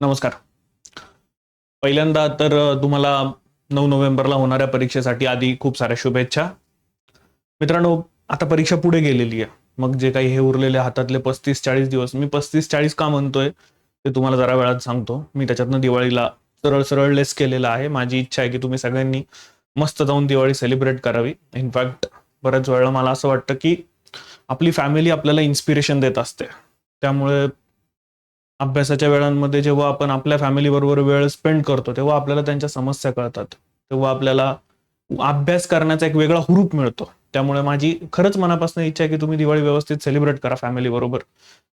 नमस्कार. पहिल्यांदा तर तुम्हाला नऊ नोव्हेंबरला होणाऱ्या परीक्षेसाठी आधी खूप साऱ्या शुभेच्छा. मित्रांनो आता परीक्षा पुढे गेलेली आहे. मग जे काही हे उरलेले हातातले पस्तीस चाळीस दिवस मी पस्तीस चाळीस का म्हणतोय ते तुम्हाला जरा वेळात सांगतो. मी त्याच्यातनं दिवाळीला सरळ सरळ लेस केलेलं आहे. माझी इच्छा आहे की तुम्ही सगळ्यांनी मस्त जाऊन दिवाळी सेलिब्रेट करावी. इनफॅक्ट बऱ्याच वेळेला मला असं वाटतं की आपली फॅमिली आपल्याला इन्स्पिरेशन देत असते. त्यामुळे अभ्यासाच्या वेळांमध्ये जेव्हा आपण आपल्या फॅमिली बरोबर वेळ स्पेंड करतो तेव्हा आपल्याला त्यांच्या समस्या कळतात. तेव्हा आपल्याला अभ्यास करण्याचा एक वेगळा हुरूप मिळतो. त्यामुळे माझी खरंच मनापासून इच्छा आहे की तुम्ही दिवाळी व्यवस्थित सेलिब्रेट करा फॅमिली बरोबर.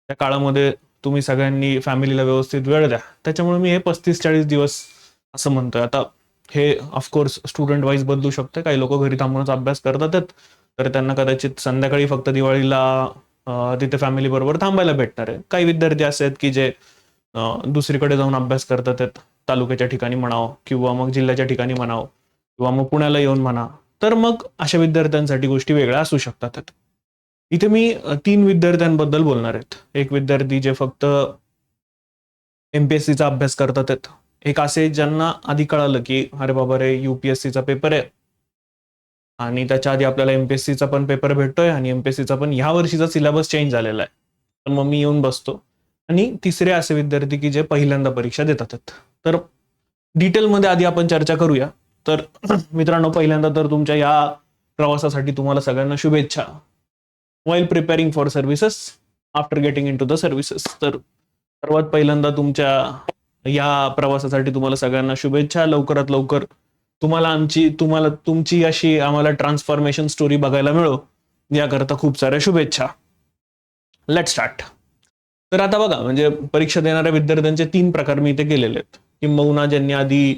त्या काळामध्ये तुम्ही सगळ्यांनी फॅमिलीला व्यवस्थित वेळ द्या. त्याच्यामुळे मी हे पस्तीस चाळीस दिवस असं म्हणतोय. आता हे ऑफकोर्स स्टुडंट वाईज बदलू शकते काही लोक घरी थांबूनच अभ्यास करतातच. तर त्यांना कदाचित संध्याकाळी फक्त दिवाळीला तिथे फॅमिली बरोबर थांबायला भेटणार आहे. काही विद्यार्थी असे आहेत की जे दुसरीकडे जाऊन अभ्यास करतात आहेत तालुक्याच्या ठिकाणी म्हणावं किंवा मग जिल्ह्याच्या ठिकाणी म्हणावं किंवा मग पुण्याला येऊन म्हणा. तर मग अशा विद्यार्थ्यांसाठी गोष्टी वेगळ्या असू शकतात. इथे मी तीन विद्यार्थ्यांबद्दल बोलणार आहेत. एक विद्यार्थी जे फक्त एमपीएससीचा अभ्यास करतात. आहेत एक असे ज्यांना आधी कळालं की अरे बाबा रे युपीएससीचा पेपर आहे. आणि त्याच्या आधी आपल्याला एमपीएससीचा पण पेपर भेटतोय आणि एमपीएससीचा पण ह्या वर्षीचा सिलेबस चेंज झालेला आहे. तर मग मी येऊन बसतो. आणि तिसरे असे विद्यार्थी की जे पहिल्यांदा परीक्षा देतात. तर डिटेलमध्ये आधी आपण चर्चा करूया. तर मित्रांनो पहिल्यांदा तर तुमच्या या प्रवासासाठी तुम्हाला सगळ्यांना शुभेच्छा. While preparing for services after getting into the services तर सर्वात पहिल्यांदा तुमच्या या प्रवासासाठी तुम्हाला सगळ्यांना शुभेच्छा. लवकरात लवकर तुम्हाला आमची तुम्हाला तुमची अशी आम्हाला ट्रान्सफॉर्मेशन स्टोरी बघायला मिळो. याकरता खूप साऱ्या शुभेच्छा. लेट स्टार्ट तर आता बघा म्हणजे परीक्षा देणाऱ्या विद्यार्थ्यांचे तीन प्रकार मी इथे केलेले आहेत. किंबहुना ज्यांनी आधी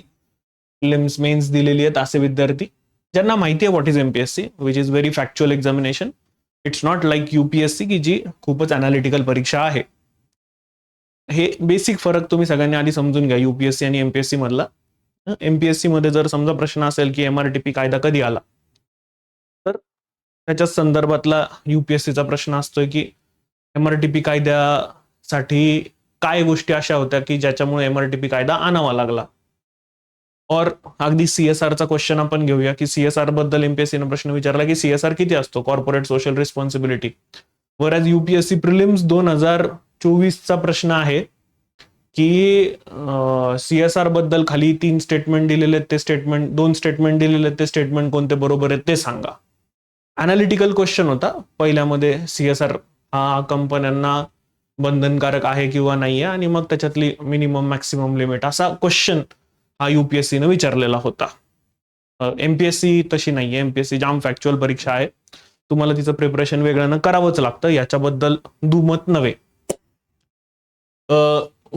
लिम्स मेन्स दिलेली आहेत असे विद्यार्थी. ज्यांना माहिती आहे what is MPSC which is very factual examination it's not like UPSC की जी खूपच अनालिटिकल परीक्षा आहे. हे बेसिक फरक तुम्ही सगळ्यांनी आधी समजून घ्या युपीएससी आणि एमपीएससी मधला. एमपीएससी मध्ये जर समजा प्रश्न असेल की एमआरटीपी कायदा कधी आला? तर त्याच्या संदर्भातला युपीएससीचा प्रश्न असतोय की एमआरटीपी कायद्यासाठी काय गोष्टी अशा होत्या की ज्याच्यामुळे एमआरटीपी कायदा आणावा लागला? और अगदी सीएसआरचा क्वेश्चन आपण घेऊया की सीएसआरबद्दल एमपीएससीनं प्रश्न विचारला की सीएसआर किती असतो? कॉर्पोरेट सोशल रिस्पॉन्सिबिलिटी वर ॲज युपीएससी प्रिलिम्स दोन हजार चोवीसचा प्रश्न आहे की सीएसआरबद्दल खाली तीन स्टेटमेंट दिलेले आहेत ते स्टेटमेंट दोन स्टेटमेंट दिलेले आहेत ते स्टेटमेंट कोणते बरोबर आहेत ते सांगा. अनालिटिकल क्वेश्चन होता. पहिल्यामध्ये सीएसआर हा कंपन्यांना बंधनकारक आहे किंवा नाही आहे आणि मग त्याच्यातली मिनिमम मॅक्सिमम लिमिट असा क्वेश्चन हा युपीएससीनं विचारलेला होता. एमपीएससी तशी नाही आहे एमपीएससी जाम फॅक्च्युअल परीक्षा आहे. तुम्हाला तिचं प्रिपरेशन वेगळ्यानं करावंच लागतं. याच्याबद्दल दुमत नव्हे.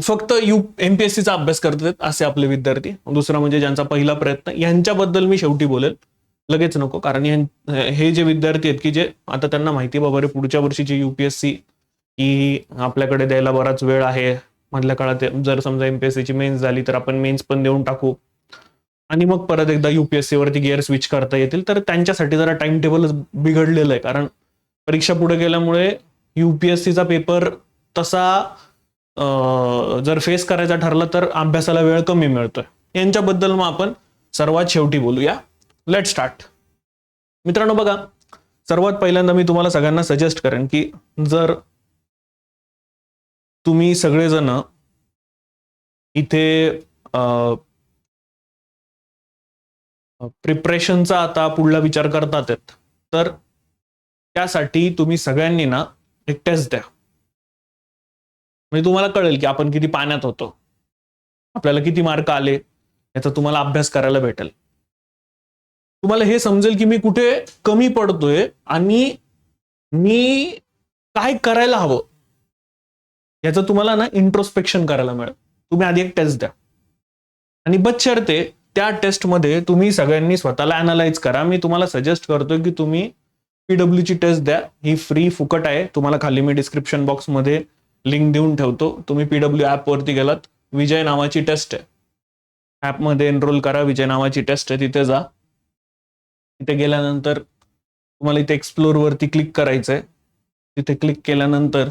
फक्त यू एमपीएससीचा अभ्यास करतात असे आपले विद्यार्थी. दुसरा म्हणजे ज्यांचा पहिला प्रयत्न यांच्याबद्दल मी शेवटी बोलेल. लगेच नको कारण हे जे विद्यार्थी आहेत की जे आता त्यांना माहिती बाबा रे पुढच्या वर्षीची युपीएससी ही आपल्याकडे द्यायला बराच वेळ आहे. मधल्या काळात जर समजा एमपीएससीची मेन्स झाली तर आपण मेन्स पण देऊन टाकू. आणि मग परत एकदा युपीएससी वरती गिअर स्विच करता येतील. तर त्यांच्यासाठी जरा टाइम टेबलच बिघडलेलं आहे. कारण परीक्षा पुढे गेल्यामुळे युपीएससीचा पेपर तसा जर फेस करायचा ठरलं तर अभ्यासाला वेळ कमी मिळतोय. यांच्याबद्दल मग आपण सर्वात शेवटी बोलूया. लेट स्टार्ट मित्रांनो बघा सर्वात पहिल्यांदा मी तुम्हाला सगळ्यांना सजेस्ट करेन की जर तुम्ही सगळेजण इथे प्रिपरेशनचा आता पुढला विचार करतात तर त्यासाठी तुम्ही सगळ्यांनी ना एक टेस्ट द्या. म्हणजे तुम्हाला कळेल की आपण किती पाण्यात होतो. आपल्याला किती मार्क आले याचा तुम्हाला अभ्यास करायला भेटेल. तुम्हाला हे समजेल की मी कुठे कमी पडतोय आणि मी काय करायला हवं. याचं तुम्हाला ना इंट्रोस्पेक्शन करायला मिळेल. तुम्ही आधी एक टेस्ट द्या. आणि बच्चरते त्या टेस्टमध्ये तुम्ही सगळ्यांनी स्वतःला अनालाइज करा. मी तुम्हाला सजेस्ट करतोय की तुम्ही पीडब्ल्यूची टेस्ट द्या. ही फ्री फुकट आहे. तुम्हाला खाली मी डिस्क्रिप्शन बॉक्समध्ये लिंक देऊन ठेवतो. तुम्ही पीडब्ल्यू ऍप वरती गेलात. विजय नावाची टेस्ट आहे. ॲपमध्ये एनरोल करा. विजय नावाची टेस्ट आहे. तिथे जा. तिथे गेल्यानंतर तुम्हाला इथे एक्सप्लोर वरती क्लिक आहे तिथे क्लिक केल्यानंतर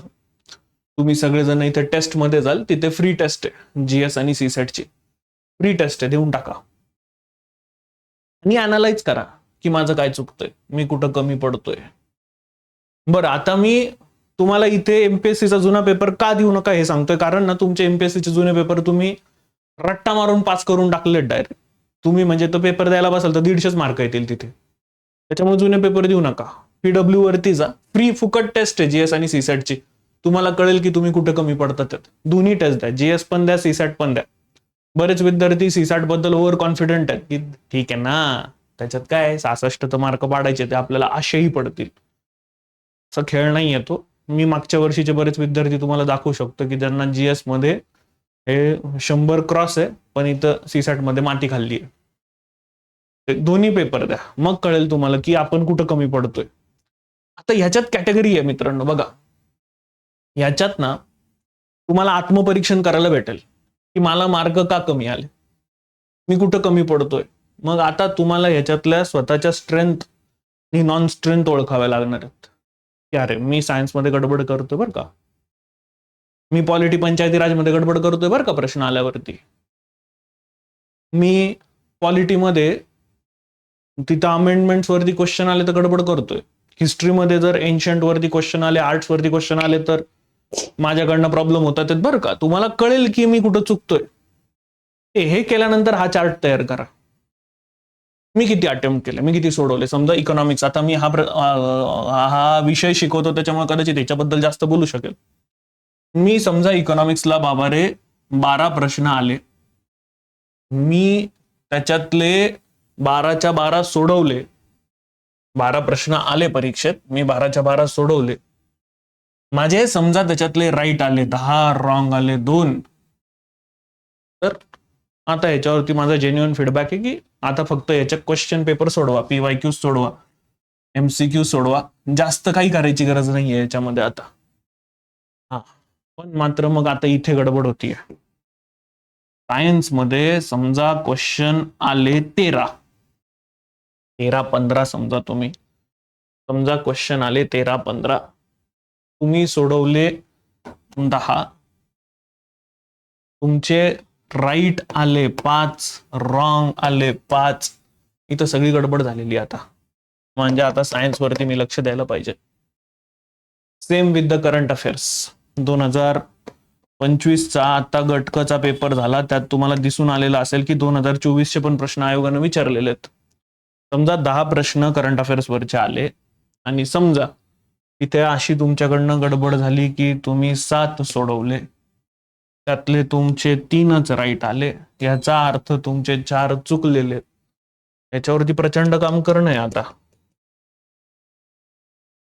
तुम्ही सगळेजण इथे टेस्टमध्ये जाल. तिथे फ्री टेस्ट आहे. जीएस आणि सी ची. फ्री टेस्ट आहे. देऊन टाका. आणि अनालाइज करा की माझं काय चुकतंय. मी कुठं कमी पडतोय. बरं आता मी तुम्हाला इथे एमपीएससीचा जुना पेपर का देऊ नका हे सांगतोय? कारण ना तुमचे एमपीएससीचे जुने पेपर तुम्ही रट्टा मारून पास करून टाकलेत डायरेक्ट तुम्ही म्हणजे तो पेपर द्यायला बसाल तर दीडशेच मार्क येतील तिथे. त्याच्यामुळे जुने पेपर देऊ नका. पीडब्ल्यू वरती जा. फ्री फुकट टेस्ट आहे जीएस आणि सीसॅटची तुम्हाला कळेल की तुम्ही कुठे कमी पडतात त्यात. दोन्ही टेस्ट द्या. जीएस पण द्या सीसॅट पण द्या. बरेच विद्यार्थी सीसॅटबद्दल ओव्हर कॉन्फिडंट आहेत की ठीक आहे ना त्याच्यात काय? सहासष्ट तर मार्क पाडायचे ते आपल्याला आशेही पडतील. असा खेळ नाही येतो मी मागच्या वर्षीचे बरेच विद्यार्थी तुम्हाला दाखवू शकतो की ज्यांना जीएसमध्ये हे शंभर क्रॉस आहे पण इथं सीसॅटमध्ये माती खाल्ली आहे. दोन्ही पेपर द्या. मग कळेल तुम्हाला की आपण कुठं कमी पडतोय. आता ह्याच्यात कॅटेगरी आहे मित्रांनो बघा. ह्याच्यात ना तुम्हाला आत्मपरीक्षण करायला भेटेल की मला मार्क का कमी आले? मी कुठं कमी पडतोय? मग आता तुम्हाला ह्याच्यातल्या स्वतःच्या स्ट्रेंथ आणि नॉन स्ट्रेंथ ओळखाव्या लागणार आहेत. की अरे मी सायन्समध्ये गडबड करतोय बरं का? मी पॉलिटी पंचायती राजमध्ये गडबड करतोय बरं का प्रश्न आल्यावरती? मी पॉलिटीमध्ये तिथं अमेंडमेंट्सवरती क्वेश्चन आले तर गडबड करतोय. हिस्ट्रीमध्ये जर एन्शंट वरती क्वेश्चन आले आर्ट्स वरती क्वेश्चन आले तर माझ्याकडनं प्रॉब्लेम होतात बरं का? तुम्हाला कळेल की मी कुठं चुकतोय. हे केल्यानंतर हा चार्ट तयार करा. मी किती अटेम्प्ट केले? मी किती सोडवले? समजा इकॉनॉमिक्स आता मी हा हा विषय शिकवतो त्याच्यामुळे कदाचित त्याच्याबद्दल जास्त बोलू शकेल. मी समजा इकॉनॉमिक्सला बाबा रे बारा प्रश्न आले. मी त्याच्यातले बाराच्या बारा सोडवले. बारा प्रश्न आले परीक्षेत. मी बाराच्या बारा सोडवले. माझे समजा त्याच्यातले राईट आले दहा रॉंग आले दोन. तर आता याच्यावरती माझा जेन्युअन फीडबॅक आहे की आता फक्त याच्या क्वेश्चन पेपर सोडवा पी वाय क्यू सोडवा एमसीक्यू सोडवा. जास्त काही करायची गरज नाहीये याच्यामध्ये आता. हा. पण मात्र मग आता इथे गडबड होतीये. सायन्समध्ये समजा क्वेश्चन आले तेरा. तेरा पंधरा समजा तुम्ही. समजा क्वेश्चन आले तेरा पंधरा. तुम्ही सोडवले दहा. तुमचे राईट आले पाच रॉंग आले पाच. इथं सगळी गडबड झालेली आता. म्हणजे आता सायन्स वरती मी लक्ष द्यायला पाहिजे. Same with the current affairs दोन हजार पंचवीसचा आता गटकचा पेपर झाला. त्यात तुम्हाला दिसून आलेला असेल की दोन हजार चोवीसचे पण प्रश्न आयोगानं विचारलेले आहेत. समजा दहा प्रश्न करंट अफेअर्स वरचे आले. आणि समजा इथे अशी तुमच्याकडनं गडबड झाली की तुम्ही सात सोडवले. त्यातले तुमचे तीनच राईट आले. याचा अर्थ तुमचे चार चुकलेले. याच्यावरती प्रचंड काम करणं आहे आता.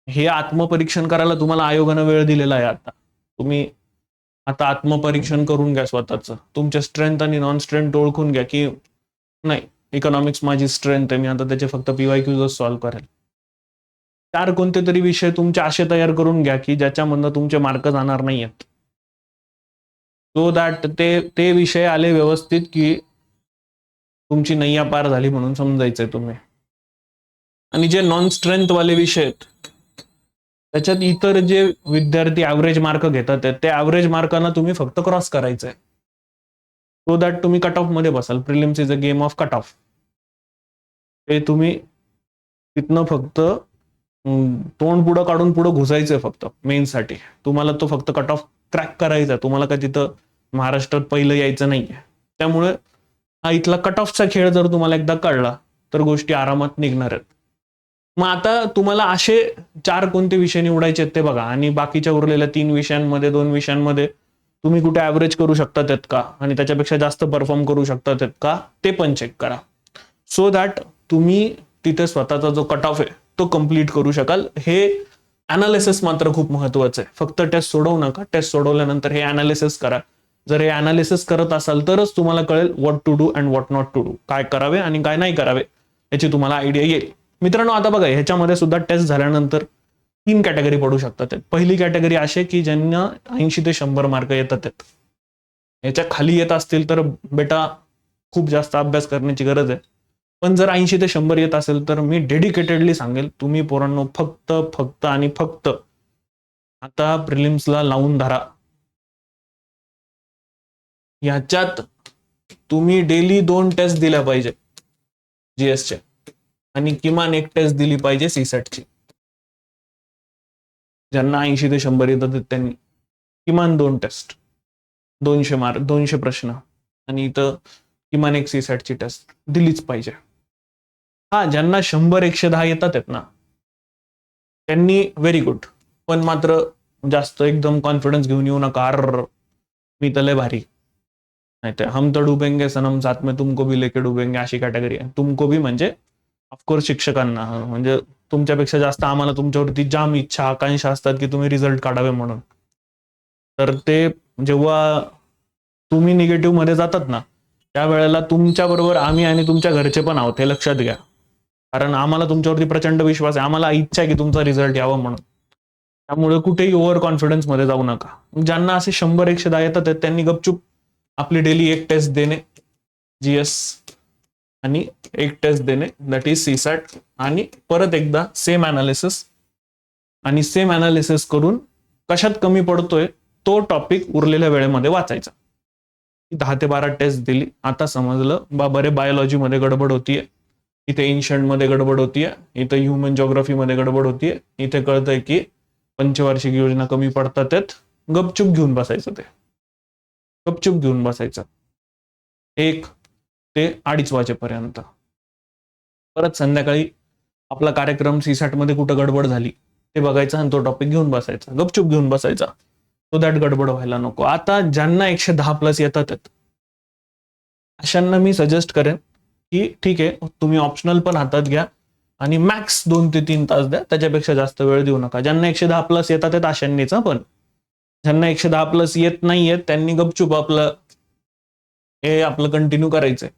हे आत्मपरीक्षण करायला तुम्हाला आयोगानं वेळ दिलेला आहे आता. तुम्ही आता आत्मपरीक्षण करून घ्या स्वतःच. तुमच्या स्ट्रेंथ आणि नॉन स्ट्रेंथ ओळखून घ्या की नाही इकॉनॉमिक्स माझी स्ट्रेंथ आहे मी आता त्याचे फक्त पीवाय क्यूजच सॉल्व्ह करेल. चार कोणते तरी विषय तुमचे असे तयार करून घ्या की ज्याच्यामधनं तुमचे मार्क जाणार नाही आहेत सो दॅट ते ते विषय आले व्यवस्थित की तुमची नैया पार झाली म्हणून समजायचंय तुम्ही. आणि जे नॉन स्ट्रेंथ वाले विषय आहेत त्याच्यात इतर जे विद्यार्थी ऍव्हरेज मार्क घेतात ते ॲव्हरेज ऍव्हरेज मार्कांना तुम्ही फक्त क्रॉस करायचंय. सो दॅट तुम्ही कट ऑफमध्ये बसाल. Prelims is a game of cut off ते तुम्ही तिथनं फक्त तोंड पुढं काढून पुढं घुसायचंय फक्त मेन साठी. तुम्हाला तो फक्त कट ऑफ क्रॅक करायचा आहे. तुम्हाला काय तिथं महाराष्ट्रात पहिलं यायचं नाहीये. त्यामुळे हा इथला कट ऑफचा खेळ जर तुम्हाला एकदा कळला तर गोष्टी आरामात निघणार आहेत. मग आता तुम्हाला असे चार कोणते विषय निवडायचे आहेत ते बघा. आणि बाकीच्या उरलेल्या तीन विषयांमध्ये दोन विषयांमध्ये तुम्ही कुठे ऍव्हरेज करू शकतात त्यात का? आणि त्याच्यापेक्षा जास्त परफॉर्म करू शकतात त्यात का? ते पण चेक करा. सो दॅट तुम्ही तिथे स्वतःचा जो कट ऑफ आहे तो कंप्लीट करू शकाल. हे अनालिसिस मात्र खूप महत्वाचं आहे. फक्त टेस्ट सोडवू नका. टेस्ट सोडवल्यानंतर हे अनालिसिस करा. जर हे अनालिसिस करत असाल तरच तुम्हाला कळेल what to do and what not to do काय करावे आणि काय नाही करावे याची तुम्हाला आयडिया येईल. मित्रांनो आता बघा ह्याच्यामध्ये सुद्धा टेस्ट झाल्यानंतर तीन कॅटेगरी पडू शकतात. पहिली कॅटेगरी असे की ज्यांना ऐंशी ते शंभर मार्क येतात. याच्या खाली येत असतील तर बेटा खूप जास्त अभ्यास करण्याची गरज आहे. पण जर ऐंशी ते शंभर येत असेल तर मी डेडिकेटेडली सांगेल तुम्ही पोरांनो फक्त फक्त आणि फक्त आता प्रिलिम्सला लावून धरा. याच्यात तुम्ही डेली दोन टेस्ट दिल्या पाहिजे. जीएसच्या आणि किमान एक टेस्ट दिली पाहिजे सीसॅटची ज्यांना ऐंशी ते शंभर येतात त्यांनी. किमान दोन टेस्ट दोनशे मार्क दोनशे प्रश्न. आणि इथं किमान एक सीसॅटची टेस्ट दिलीच पाहिजे. हा ज्यांना शंभर एकशे दहा येतात आहेत ना त्यांनी व्हेरी गुड पण मात्र जास्त एकदम कॉन्फिडन्स घेऊन येऊ नका. अर मी तर लय भारी. हम तर डुबेंगे सनम साथ में तुमको भी लेके डुबेंगे अशी कॅटेगरी आहे. तुमको भी म्हणजे ऑफकोर्स शिक्षकांना म्हणजे तुमच्यापेक्षा जास्त आम्हाला तुमच्यावरती जाम इच्छा आकांक्षा असतात की तुम्ही रिझल्ट काढावे म्हणून. तर ते जेव्हा तुम्ही निगेटिव्हमध्ये जातात ना त्यावेळेला तुमच्या बरोबर आम्ही आणि तुमच्या घरचे पण आहोत हे लक्षात घ्या. कारण आम्हाला तुमच्यावरती प्रचंड विश्वास आहे आम्हाला इच्छा आहे की तुमचा रिझल्ट यावा म्हणून. त्यामुळे कुठेही ओव्हर कॉन्फिडन्समध्ये जाऊ नका. ज्यांना असे शंभर एकशे दहा येतात त्यांनी गपचूप आपली डेली एक टेस्ट देणे जीएस आणि एक टेस्ट देणे दॅट इज सी सॅट आणि परत एकदा सेम अनालिसिस आणि सेम अनालिसिस करून कशात कमी पडतोय तो टॉपिक उरलेल्या वेळेमध्ये वाचायचा. दहा ते बारा टेस्ट दिली. आता समजलं बाबा रे बायोलॉजीमध्ये गडबड होतीये. इथे एन्शंटमध्ये गडबड होतीये. इथे ह्युमन जॉग्राफी मध्ये गडबड होतीये. इथे कळतंय की पंचवार्षिक योजना कमी पडतात त्यात गपचूप घेऊन बसायचं ते. गपचूप घेऊन बसायचं. एक ते अडीच वाजेपर्यंत. परत संध्याकाळी आपला कार्यक्रम सी मध्ये कुठं गडबड झाली ते बघायचं आणि तो टॉपिक घेऊन बसायचा. गपचूप घेऊन बसायचा. तो दॅट गडबड व्हायला नको. आता ज्यांना एकशे दहा प्लस येतात अशांना मी सजेस्ट करेन की ठीक आहे तुम्ही ऑप्शनल पण हातात घ्या आणि मॅक्स दोन ते तीन तास द्या. त्याच्यापेक्षा जास्त वेळ देऊ नका. ज्यांना एकशे दहा प्लस येतात अशांनीचा पण. ज्यांना एकशे दहा प्लस येत नाहीयेत त्यांनी गपचूप आपलं हे आपलं कंटिन्यू करायचंय.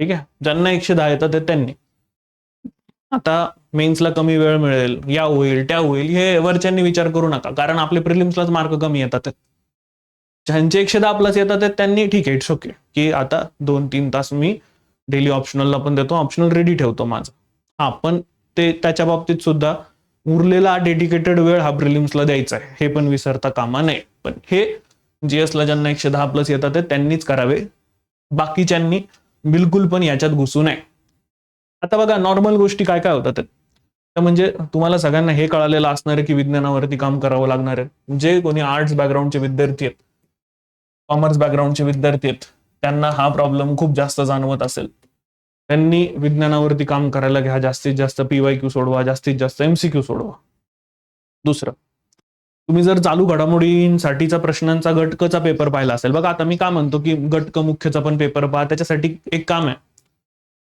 ठीक आहे? ज्यांना एकशे दहा येतात त्यांनी. आता मेन्सला कमी वेळ मिळेल या होईल त्या होईल हे वरच्यांनी विचार करू नका. कारण आपले प्रिलिम्सलाच मार्क कमी येतात. ज्यांचे एकशे दहा प्लस येतात त्यांनी ठीक आहे इट्स ओके की आता दोन तीन तास मी डेली ऑप्शनलला पण देतो ऑप्शनल रेडी ठेवतो माझं. हा पण ते त्याच्या बाबतीत सुद्धा उरलेला डेडिकेटेड वेळ हा प्रिलिम्सला द्यायचा आहे. हे पण विसरता कामा नये. पण हे जीएसला ज्यांना एकशे दहा प्लस येतात त्यांनीच करावे. बाकीच्यांनी बिलकुल पण याच्यात घुसू नये. आता बघा नॉर्मल गोष्टी काय काय होतात? तर म्हणजे तुम्हाला सगळ्यांना हे कळालेलं असणार आहे की विज्ञानावरती काम करावं लागणार आहे. जे कोणी आर्ट्स बॅकग्राऊंडचे विद्यार्थी आहेत कॉमर्स बॅकग्राऊंडचे विद्यार्थी आहेत त्यांना हा प्रॉब्लेम खूप जास्त जाणवत असेल. त्यांनी विज्ञानावरती काम करायला घ्या जास्तीत जास्त पीवाय क्यू सोडवा जास्तीत जास्त एमसीक्यू सोडवा. दुसरं तुम्ही जर चालू घडामोडींसाठीचा प्रश्नांचा गटकचा पेपर पाहिला असेल बघा आता मी का म्हणतो की गटक मुख्यचा पण पेपर पहा त्याच्यासाठी एक काम आहे.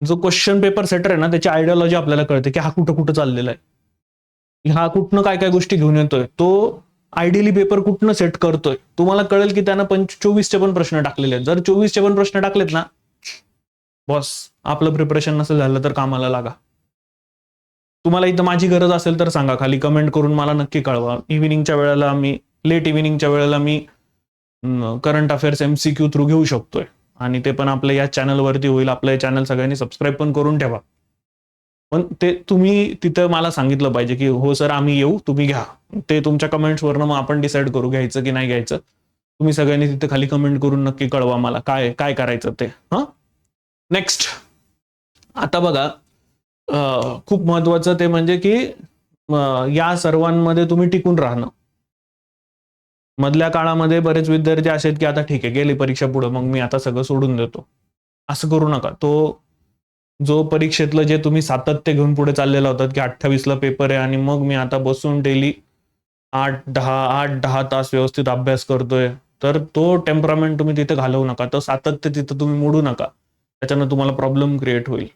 जो क्वेश्चन पेपर सेटर आहे ना त्याची आयडियोलॉजी आपल्याला कळते की हा कुठं कुठं चाललेला आहे. हा कुठनं काय काय गोष्टी घेऊन येतोय तो आयडियली पेपर कुठनं सेट करतोय तुम्हाला कळेल की त्यानं पंच चोवीसचे पण प्रश्न टाकलेले आहेत. जर चोवीसचे पण प्रश्न टाकलेत ना बॉस आपलं प्रिपरेशन नसेल झालं तर कामाला लागा. तुम्हाला इथं माझी गरज असेल तर सांगा. खाली कमेंट करून मला नक्की कळवा. इव्हिनिंगच्या वेळेला मी लेट इव्हिनिंगच्या वेळेला मी current affairs M C Q through घेऊ शकतोय. आणि ते पण आपल्या या चॅनलवरती होईल. आपलं चॅनल सगळ्यांनी सबस्क्राईब पण करून ठेवा. पण ते तुम्ही तिथं मला सांगितलं पाहिजे की हो सर आम्ही येऊ. तुम्ही घ्या. ते तुमच्या कमेंट्सवरनं मग आपण डिसाईड करू घ्यायचं की नाही घ्यायचं. तुम्ही सगळ्यांनी तिथे खाली कमेंट करून नक्की कळवा मला. काय काय करायचं ते? हां? नेक्स्ट आता बघा खूप महत्वाचं ते म्हणजे की या सर्वांमध्ये तुम्ही टिकून राहणं. मधल्या काळामध्ये बरेच विद्यार्थी असे आहेत की आता ठीक आहे गेली परीक्षा पुढे मग मी आता सगळं सोडून देतो. असं करू नका. तो जो परीक्षेतलं जे तुम्ही सातत्य घेऊन पुढे चाललेला होतात की अठ्ठावीसला पेपर आहे आणि मग मी आता बसून डेली आठ दहा आठ दहा तास व्यवस्थित अभ्यास करतोय तर तो टेम्परामेंट तुम्ही तिथे घालवू नका. तो सातत्य तिथं तुम्ही मोडू नका. त्याच्यानं तुम्हाला प्रॉब्लेम क्रिएट होईल.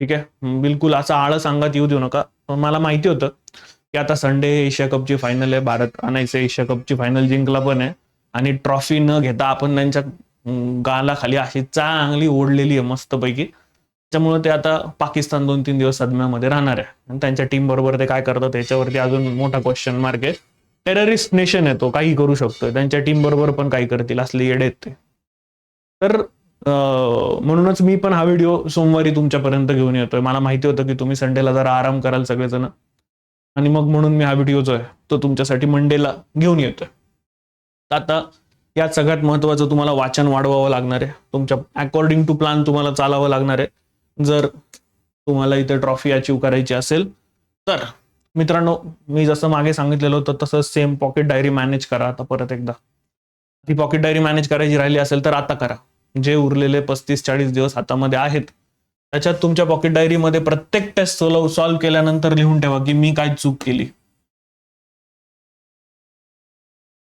ठीक आहे? बिलकुल असा आळस अंगात येऊ देऊ नका. पण मला माहिती होतं की आता संडे एशिया कपची फायनल आहे. भारत आणायचं एशिया कपची फायनल जिंकला पण आहे. आणि ट्रॉफी न घेता आपण त्यांच्या गाला गालाखाली अशी चांगली ओढलेली आहे मस्तपैकी. त्याच्यामुळे ते आता पाकिस्तान दोन तीन दिवस सदम्यामध्ये राहणार आहे. आणि त्यांच्या टीम बरोबर ते काय करतात त्याच्यावरती अजून मोठा क्वेश्चन मार्क आहे. टेररिस्ट नेशन आहे तो काही करू शकतोय. त्यांच्या टीम बरोबर पण काही करतील असले येडे ते. तर म्हणूनच मी पण हा व्हिडिओ सोमवारी तुमच्यापर्यंत घेऊन येतोय. मला माहिती होतं की तुम्ही संडेला जरा आराम कराल सगळेजण. आणि मग म्हणून मी हा व्हिडिओ जो आहे तो तुमच्यासाठी मंडेला घेऊन येतोय. आता यात सगळ्यात महत्वाचं तुम्हाला वाचन वाढवावं लागणार आहे. तुमच्या अकॉर्डिंग टू प्लॅन तुम्हाला चालावं लागणार आहे. जर तुम्हाला इथे ट्रॉफी अचीव करायची असेल तर मित्रांनो मी जसं मागे सांगितलेलं होतं तसं सेम पॉकेट डायरी मॅनेज करा आता परत एकदा. ती पॉकेट डायरी मॅनेज करायची राहिली असेल तर आता करा. जे उरलेले पस्तीस चाळीस दिवस हातामध्ये आहेत त्याच्यात तुमच्या पॉकेट डायरीमध्ये प्रत्येक टेस्ट सॉल्व सॉल्व्ह केल्यानंतर लिहून ठेवा की मी काय चूक केली.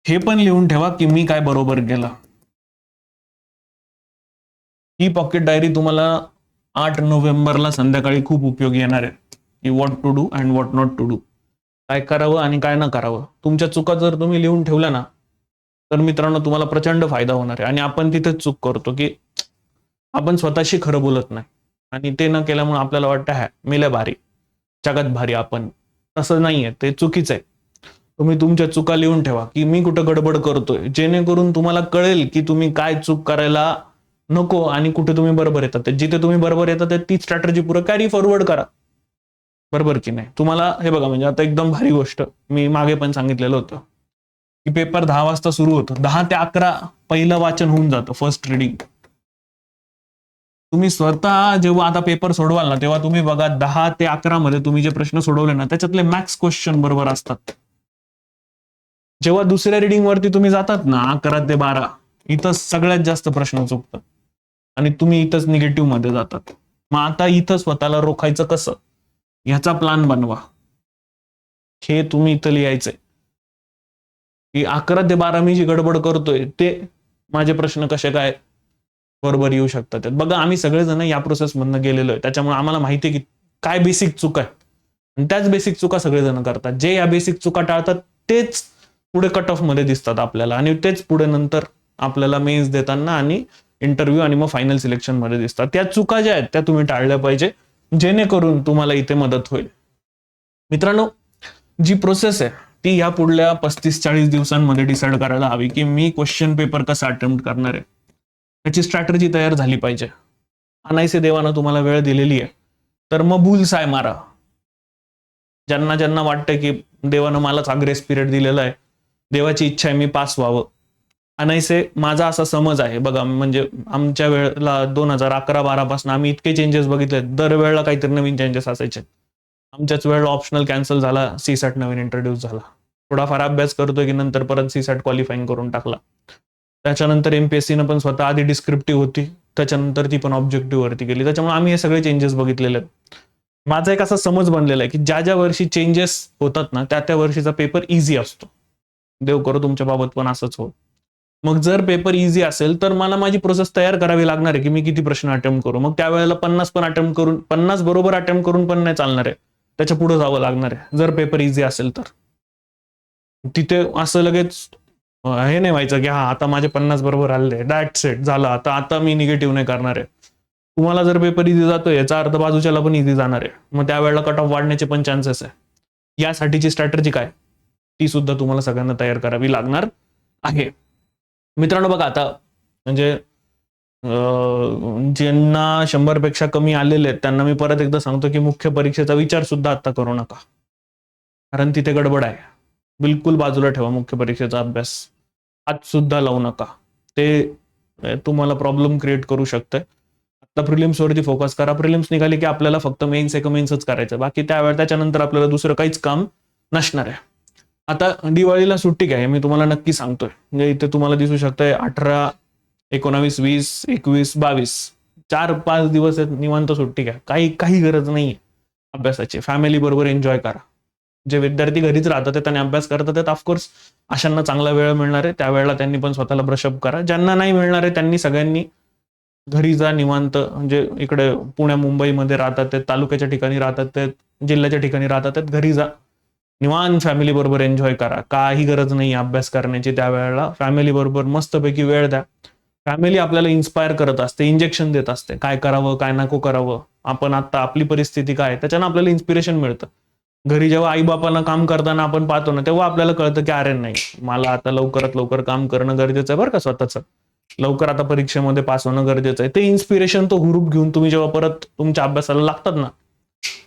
हे पण लिहून ठेवा की मी काय बरोबर केला. ही पॉकेट डायरी तुम्हाला आठ नोव्हेंबरला संध्याकाळी खूप उपयोगी येणार आहे. की what to do and what not to do काय करावं आणि काय न करावं. तुमच्या चुका जर तुम्ही लिहून ठेवल्या ना तर मित्रांनो तुम्हाला प्रचंड फायदा होणार आहे. आणि आपण तिथेच चूक करतो की आपण स्वतःशी खरं बोलत नाही. आणि ते न केल्यामुळे आपल्याला वाटतं हॅ मिले भारी. जगात भारी आपण. तसं नाहीये ते चुकीचं आहे. तुम्ही तुमच्या चुका लिहून ठेवा की मी कुठं गडबड करतोय. जेणेकरून तुम्हाला कळेल की तुम्ही काय चूक करायला नको आणि कुठे तुम्ही बरोबर येतात. जिथे तुम्ही बरोबर येतात ती स्ट्रॅटर्जी पुरं कॅरी फॉरवर्ड करा. बरोबर की नाही? तुम्हाला हे बघा म्हणजे आता एकदम भारी गोष्ट मी मागे पण सांगितलेलं होतं. की पेपर दहा वाजता सुरू होतो. दहा ते अकरा पहिलं वाचन होऊन जातं फर्स्ट रिडिंग तुम्ही स्वतः जेव्हा आता पेपर सोडवाल ना तेव्हा तुम्ही बघा दहा ते अकरा मध्ये तुम्ही जे प्रश्न सोडवले ना त्याच्यातले मॅक्स क्वेश्चन बरोबर असतात. जेव्हा दुसऱ्या रिडिंग वरती तुम्ही जातात ना अकरा ते बारा इथं सगळ्यात जास्त प्रश्न चुकतात. आणि तुम्ही इथंच निगेटिव्हमध्ये जातात. मग आता इथं स्वतःला रोखायचं कसं? ह्याचा प्लान बनवा. हे तुम्ही इथं लिहायचंय. की अकरा ते बारा मी जी गडबड करतोय ते माझे प्रश्न कसे काय बरोबर येऊ शकतात? बघा आम्ही सगळेजण या प्रोसेस मधनं गेलेलो आहे. त्याच्यामुळे आम्हाला माहिती आहे की काय बेसिक चुका आहे. आणि त्याच बेसिक चुका सगळेजण करतात. जे या बेसिक चुका टाळतात तेच पुढे कट ऑफमध्ये दिसतात आपल्याला. आणि तेच पुढे नंतर आपल्याला मेन्स देताना आणि इंटरव्ह्यू आणि मग फायनल सिलेक्शनमध्ये दिसतात. त्या चुका ज्या आहेत त्या तुम्ही टाळल्या पाहिजे. जेणेकरून तुम्हाला इथे मदत होईल. मित्रांनो जी प्रोसेस आहे ती या पुढल्या पस्तीस चाळीस दिवसांमध्ये डिसाईड करायला हवी की मी क्वेश्चन पेपर कसा अटेम्प्ट करणार आहे? त्याची स्ट्रॅटर्जी तयार झाली पाहिजे. अनायसे देवानं तुम्हाला वेळ दिलेली आहे. तर मग भूल साय मारा. ज्यांना ज्यांना वाटतं की देवानं मलाच अग्रेस पिरियड दिलेला आहे देवाची इच्छा आहे मी पास व्हावं. अनायसे माझा असा समज आहे. बघा म्हणजे आमच्या वेळेला दोन हजार अकरा बारा पासून आम्ही इतके चेंजेस बघितले दरवेळेला काहीतरी नवीन चेंजेस असायचे. आमच्याच वेळेला ऑप्शनल कॅन्सल झाला सी सॅट नवीन इंट्रोड्यूस झाला. थोडाफार अभ्यास करतोय की नंतर परत सी सॅट क्वालिफाईंग करून टाकला. त्याच्यानंतर एमपीएससीनं पण स्वतः आधी डिस्क्रिप्टिव्ह होती त्याच्यानंतर ती पण ऑब्जेक्टिव्ह वरती गेली. त्याच्यामुळे आम्ही हे सगळे चेंजेस बघितलेले आहेत. माझा एक असा समज बनलेला आहे की ज्या ज्या वर्षी चेंजेस होतात ना त्या त्या वर्षीचा पेपर इझी असतो. देव करो तुमच्या बाबत पण असंच हो मग जर पेपर इझी असेल तर मला माझी प्रोसेस तयार करावी लागणार आहे की मी किती प्रश्न अटेम्प्ट करू. मग त्यावेळेला पन्नास पण अटेम्प्ट करून पन्नास बरोबर अटेम्प्ट करून पण नाही चालणार आहे. त्याच्या पुढे जावं लागणार आहे. जर पेपर इझी असेल तर. तिथे असं लगेच हे नाही व्हायचं की हा आता माझे पन्नास बरोबर आले डॅट सेट झालं. आता आता मी निगेटिव्ह नाही करणार आहे. तुम्हाला जर पेपर इझी जातोय याचा अर्थ बाजूच्याला पण इझी जाणार आहे. मग त्यावेळेला कट ऑफ वाढण्याचे पण चान्सेस आहे. यासाठीची स्ट्रॅटर्जी काय? ती सुद्धा तुम्हाला सगळ्यांना तयार करावी लागणार आहे. मित्रांनो बघा आता म्हणजे ज्यांना शंभरपेक्षा कमी आलेले आहेत त्यांना मी परत एकदा सांगतो की मुख्य परीक्षेचा विचार सुद्धा आता करू नका. कारण तिथे गडबड आहे. बिलकुल बाजूला ठेवा मुख्य परीक्षेचा अभ्यास. आज सुद्धा लावू नका. ते तुम्हाला प्रॉब्लेम क्रिएट करू शकतंय. आता प्रिलिम्स वरती फोकस करा. प्रिलिम्स निघाली की आपल्याला फक्त मेन्स एक मेन्सच करायचं बाकी त्यावेळेला त्याच्यानंतर आपल्याला दुसरं काहीच काम नसणार आहे. आता दिवाळीला सुट्टी काय मी तुम्हाला नक्की सांगतोय. म्हणजे इथे तुम्हाला दिसू शकतंय अठरा एकोणावीस वीस एकवीस बावीस. चार पाच दिवस आहेत निवांत सुट्टी घ्या. काही काही गरज नाही अभ्यासाची. फॅमिली बरोबर एन्जॉय करा. जे विद्यार्थी घरीच राहतात त्यांनी अभ्यास करतात आहेत ऑफकोर्स अशांना चांगला वेळ मिळणार आहे. त्यावेळेला त्यांनी पण स्वतःला ब्रशअप करा. ज्यांना नाही मिळणार आहे त्यांनी सगळ्यांनी घरी जा निवांत. म्हणजे इकडे पुण्या मुंबईमध्ये राहतात ते तालुक्याच्या ठिकाणी राहतात ते जिल्ह्याच्या ठिकाणी राहतात ते घरी जा. निवांत फॅमिली बरोबर एन्जॉय करा. काही गरज नाही अभ्यास करण्याची त्यावेळेला. फॅमिली बरोबर मस्तपैकी वेळ द्या. फॅमिली आपल्याला इन्स्पायर करत असते इंजेक्शन देत असते. काय करावं काय नको करावं? आपण आता आपली परिस्थिती काय त्याच्यानं आपल्याला इन्स्पिरेशन मिळतं. घरी जेव्हा आई बापांना काम करताना आपण पाहतो ना तेव्हा आपल्याला कळतं की अरे नाही मला आता लवकरात लवकर काम करणं गरजेचं आहे बरं का स्वतःचं. लवकर आता परीक्षेमध्ये पास होणं गरजेचं आहे. ते इन्स्पिरेशन तो हुरूप घेऊन तुम्ही जेव्हा परत तुमच्या अभ्यासाला लागतात ना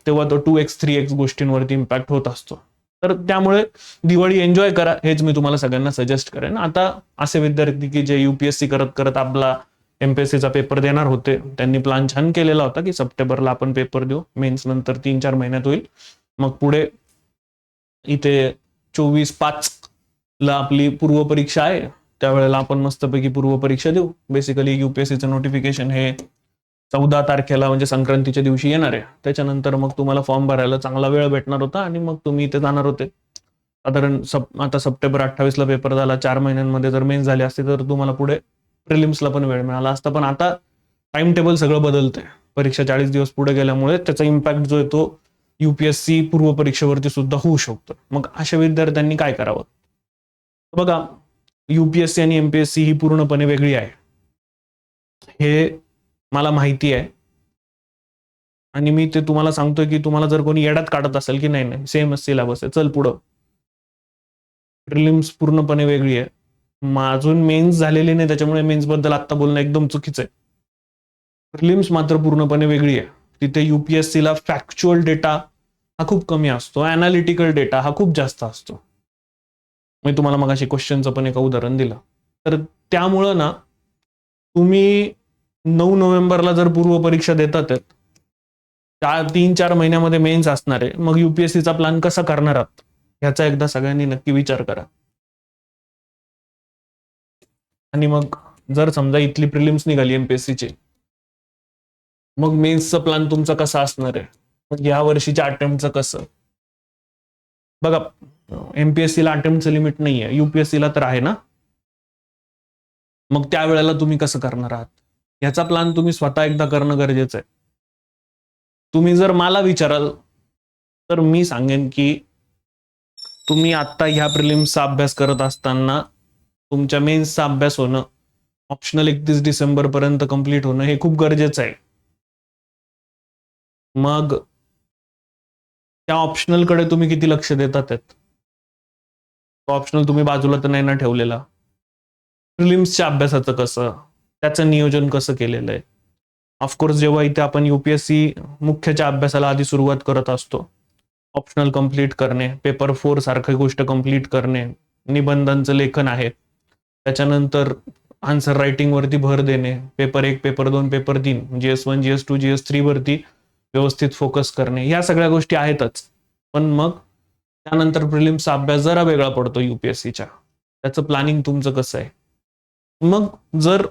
तेव्हा तो टू एक्स थ्री एक्स गोष्टींवरती इम्पॅक्ट होत असतो. तर त्यामुळे दिवाळी एन्जॉय करा हेच मी तुम्हाला सगळ्यांना सजेस्ट करेन. आता असे विद्यार्थी की जे युपीएससी करत करत आपला एमपीएससीचा पेपर देणार होते त्यांनी प्लॅन छान केलेला होता की सप्टेंबरला आपण पेपर देऊ मेन्स नंतर तीन चार महिन्यात होईल. मग पुढे इथे चोवीस पाच ला आपली पूर्वपरीक्षा आहे त्यावेळेला आपण मस्तपैकी पूर्वपरीक्षा देऊ. बेसिकली युपीएससीचं नोटिफिकेशन हे चौदा तारखेला म्हणजे संक्रांतीच्या दिवशी येणार आहे. त्याच्यानंतर मग तुम्हाला फॉर्म भरायला चांगला वेळ भेटणार होता आणि मग तुम्ही इथे जाणार होते. साधारण सप आता सप्टेंबर अठ्ठावीसला पेपर झाला. चार महिन्यांमध्ये जर मेन झाले असते तर तुम्हाला पुढे प्रिलिम्सला पण वेळ मिळाला असता. पण आता टाइम टेबल सगळं बदलतंय. परीक्षा चाळीस दिवस पुढे गेल्यामुळे त्याचा इम्पॅक्ट जो आहे तो युपीएससी पूर्व परीक्षेवरती सुद्धा होऊ शकतो. मग अशा विद्यार्थ्यांनी काय करावं? बघा युपीएससी आणि एमपीएससी ही पूर्णपणे वेगळी आहे. हे मला माहिती आहे. आणि मी ते तुम्हाला सांगतोय की तुम्हाला जर कोणी येड्यात काढत असेल की नाही नाही सेमच सिलेबस आहे. चल पुढं. प्रिलिम्स पूर्णपणे वेगळी आहे. माझून अजून मेन्स झालेली नाही त्याच्यामुळे मेन्सबद्दल आता बोलणं एकदम चुकीचं आहे. प्रिलिम्स मात्र पूर्णपणे वेगळी आहे. तिथे युपीएससीला फॅक्च्युअल डेटा हा खूप कमी असतो. अनालिटिकल डेटा हा खूप जास्त असतो. मी तुम्हाला मग अशी क्वेश्चनचं पण एक उदाहरण दिलं. तर त्यामुळं ना तुम्ही नऊ नोव्हेंबरला जर पूर्व परीक्षा देतात चार तीन चार महिन्यामध्ये मेन्स असणार आहे मग युपीएससीचा प्लॅन कसा करणार आहात? ह्याचा एकदा सगळ्यांनी नक्की विचार करा. आणि मग जर समजा इथली प्रिलिम्स निघाली एमपीएससीची मग मेन्सचा प्लॅन तुमचा कसा असणार आहे? मग या वर्षीच्या अटेम्प्टचं कसं? बघा एमपीएससीला अटेम्प्टचं लिमिट नाही आहे युपीएससीला तर आहे ना? मग त्यावेळेला तुम्ही कसं करणार आहात? ह्याचा प्लॅन तुम्ही स्वतः एकदा करणं गरजेचं आहे. तुम्ही जर मला विचाराल तर मी सांगेन की तुम्ही आत्ता ह्या प्रिलिम्सचा अभ्यास करत असताना तुमच्या मेन्सचा अभ्यास होणं ऑप्शनल एकतीस डिसेंबर पर्यंत कंप्लीट होणं हे खूप गरजेचं आहे. मग त्या ऑप्शनलकडे तुम्ही किती लक्ष देतात तो ऑप्शनल तुम्ही बाजूला तर नाही ना ठेवलेला. प्रिलिम्सच्या अभ्यासाचं कसं? त्याचं नियोजन कसं केलेलं आहे? ऑफकोर्स जेव्हा इथे आपण युपीएससी मुख्यच्या अभ्यासाला आधी सुरुवात करत असतो ऑप्शनल कंप्लीट करणे पेपर फोर सारखी गोष्ट कंप्लीट करणे निबंधांचं लेखन आहे. त्याच्यानंतर आन्सर रायटिंग वरती भर देणे पेपर एक पेपर दोन पेपर तीन GS one G S two GS three वरती व्यवस्थित फोकस करणे या सगळ्या गोष्टी आहेतच. पण मग त्यानंतर प्रिलिम्सचा अभ्यास जरा वेगळा पडतो युपीएससीच्या त्याचं प्लॅनिंग तुमचं कसं आहे? मग जर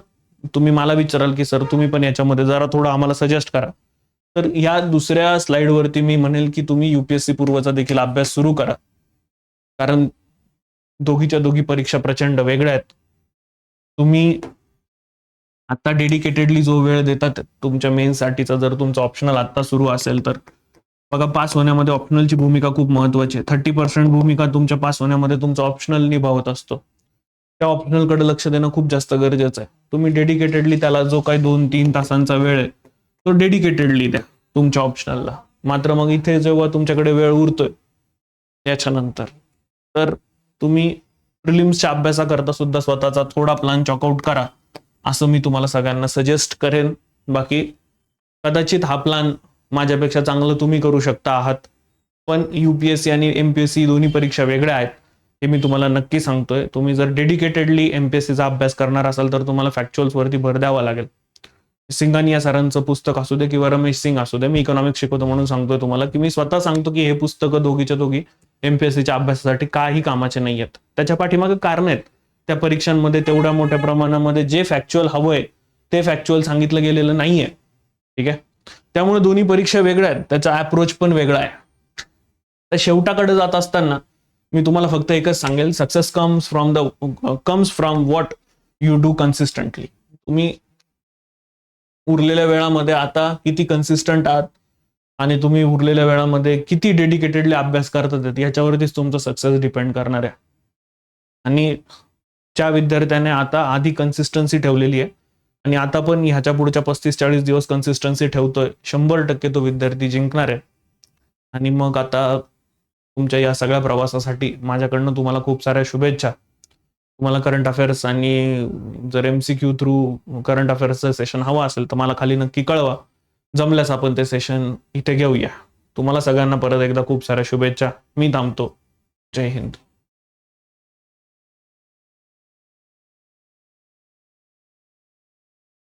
तुम्ही मला विचाराल की सर तुम्ही पण याच्यामध्ये जरा थोडं आम्हाला सजेस्ट करा. तर या दुसऱ्या स्लाइडवरती मी म्हणेल की तुम्ही युपीएससी पूर्वचा देखील अभ्यास सुरू करा. कारण दोघीच्या दोघी परीक्षा प्रचंड वेगळ्या आहेत. तुम्ही आता डेडिकेटेडली जो वेळ देतात तुमच्या मेनसाठीचा जर तुमचा ऑप्शनल आता सुरू असेल तर. बघा पास होण्यामध्ये ऑप्शनलची भूमिका खूप महत्वाची आहे. थर्टी पर्सेंट भूमिका तुमच्या पास होण्यामध्ये तुमचा ऑप्शनल निभावत असतो. त्या ऑप्शनलकडे लक्ष देणं खूप जास्त गरजेचं आहे. तुम्ही डेडिकेटेडली त्याला जो काही दोन तीन तासांचा वेळ आहे तो डेडिकेटेडली द्या तुमच्या ऑप्शनलला मात्र मग इथे जेव्हा तुमच्याकडे वेळ उरतोय त्याच्यानंतर. तर तुम्ही प्रिलिम्सच्या अभ्यासाकरता सुद्धा स्वतःचा थोडा प्लॅन चॉकआउट करा असं मी तुम्हाला सगळ्यांना सजेस्ट करेन. बाकी कदाचित हा प्लॅन माझ्यापेक्षा चांगलं तुम्ही करू शकता आहात. पण यूपीएससी आणि एमपीएससी दोन्ही परीक्षा वेगळ्या आहेत. हे मी तुम्हाला नक्की सांगतोय. तुम्ही जर डेडिकेटेडली एमपीएससीचा अभ्यास करणार असाल तर तुम्हाला फॅक्च्युअल्सवरती भर द्यावा लागेल. सिंगानिया सरांचं पुस्तक असू दे किंवा रमेश सिंग असू दे मी इकॉनॉमिक्स शिकवतो म्हणून सांगतोय तुम्हाला की मी स्वतः सांगतो की हे पुस्तकं दोघीच्या दोघी एमपीएससीच्या अभ्यासासाठी काही कामाचे नाही आहेत. त्याच्या पाठीमागे कारण आहेत. त्या परीक्षांमध्ये तेवढ्या मोठ्या प्रमाणामध्ये जे फॅक्च्युअल हवंय ते फॅक्च्युअल सांगितलं गेलेलं नाहीये. ठीक आहे? त्यामुळे दोन्ही परीक्षा वेगळ्या आहेत. त्याचा अप्रोच पण वेगळा आहे. तर शेवटाकडे जात असताना मी तुम्हाला फक्त एकच सांगेल success comes from the comes from what you do consistently तुम्ही उरलेल्या वेळामध्ये आता किती कन्सिस्टंट आहात आणि तुम्ही उरलेल्या वेळामध्ये किती डेडिकेटेडली अभ्यास करतात याच्यावरतीच तुमचा सक्सेस डिपेंड करणार आहे. आणि ज्या विद्यार्थ्याने आता आधी कन्सिस्टन्सी ठेवलेली आहे आणि आता पण ह्याच्या पुढच्या पस्तीस चाळीस दिवस कन्सिस्टन्सी ठेवतोय शंभर टक्के तो विद्यार्थी जिंकणार आहे. आणि मग आता तुमच्या या सगळ्या प्रवासासाठी माझ्याकडनं तुम्हाला खूप साऱ्या शुभेच्छा. तुम्हाला करंट अफेअर्स आणि जर M C Q through current अफेअर्सचं session हवं असेल तर मला खाली नक्की कळवा. जमल्यास आपण ते सेशन इथे घेऊया. तुम्हाला सगळ्यांना परत एकदा खूप साऱ्या शुभेच्छा. मी थांबतो. जय हिंद.